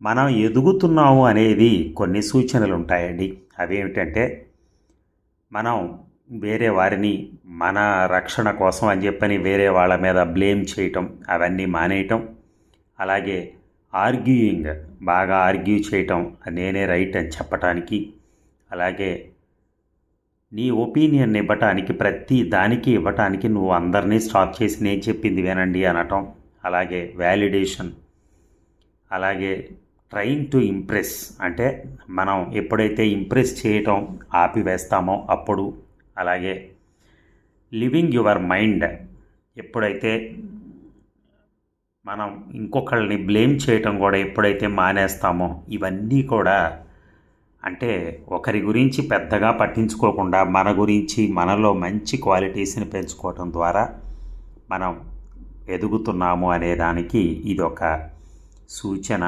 మనం ఎదుగుతున్నాము అనేది కొన్ని సూచనలు ఉంటాయండి అవేమిటంటే మనం వేరే వారిని మన రక్షణ కోసం అని చెప్పని వేరే వాళ్ళ మీద బ్లేమ్ చేయటం అవన్నీ మానేయటం అలాగే ఆర్గ్యూయింగ్ బాగా ఆర్గ్యూ చేయటం నేనే రైట్ అని చెప్పటానికి అలాగే నీ ఒపీనియన్ ఇవ్వటానికి ప్రతి దానికి ఇవ్వటానికి నువ్వు అందరినీ స్టాప్ చేసి నేను చెప్పింది వినండి అనటం అలాగే వ్యాలిడేషన్ అలాగే ట్రైన్ టు ఇంప్రెస్ అంటే మనం ఎప్పుడైతే ఇంప్రెస్ చేయటం ఆపివేస్తామో అప్పుడు అలాగే లివింగ్ యువర్ మైండ్ ఎప్పుడైతే మనం ఇంకొకళ్ళని బ్లేమ్ చేయటం కూడా ఎప్పుడైతే మానేస్తామో ఇవన్నీ కూడా అంటే ఒకరి గురించి పెద్దగా పట్టించుకోకుండా మన గురించి మనలో మంచి క్వాలిటీస్ని పెంచుకోవటం ద్వారా మనం ఎదుగుతున్నాము అనే దానికి ఇది ఒక సూచన